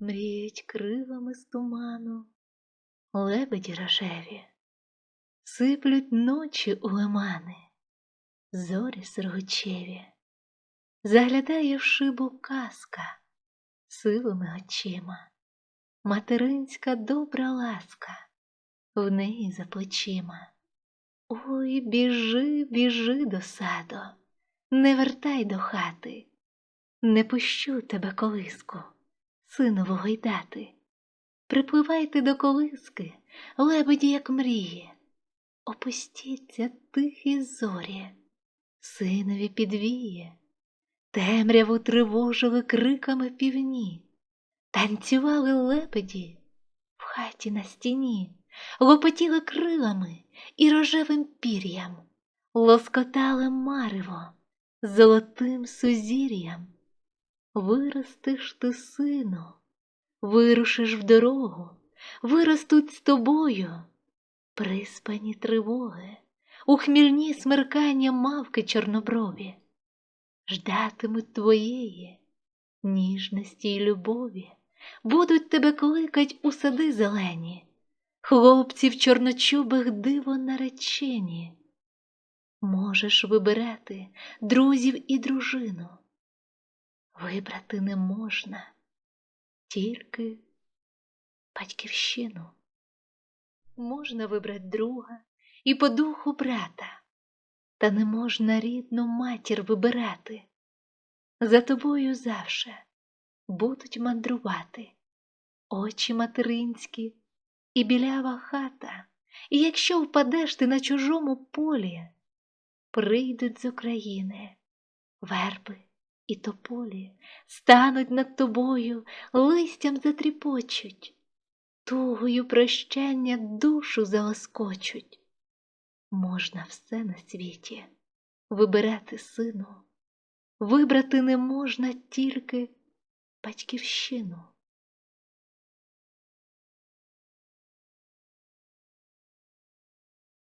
мріють крилами з туману, лебеді рожеві, сиплють ночі у лимани, зорі сиргучеві, заглядає в шибу казка сивими очима, материнська добра ласка в неї за плечима. Ой, біжи, біжи до саду, не вертай до хати, не пущу тебе колиску, синову гойдати. Припливайте до колиски, лебеді, як мріє, опустіться тихі зорі, синові підвіє, темряву тривожили криками півні, танцювали лебеді в хаті на стіні, лопотіли крилами і рожевим пір'ям, лоскотали марево золотим сузір'ям. Виростеш ти, сину, вирушиш в дорогу, виростуть з тобою приспані тривоги, у хмільні смеркання мавки чорноброві, ждатимуть твоєї ніжності й любові, будуть тебе кликать у сади зелені, хлопці в чорночубих диво наречені. Можеш вибирати друзів і дружину. Вибрати не можна тільки батьківщину. Можна вибрати друга і по духу брата, та не можна рідну матір вибирати. За тобою завше будуть мандрувати очі материнські і білява хата, і якщо впадеш ти на чужому полі, прийдуть з України верби і тополі, стануть над тобою, листям затріпочуть, тугою прощання душу заоскочуть. Можна все на світі вибирати сину, вибрати не можна тільки батьківщину.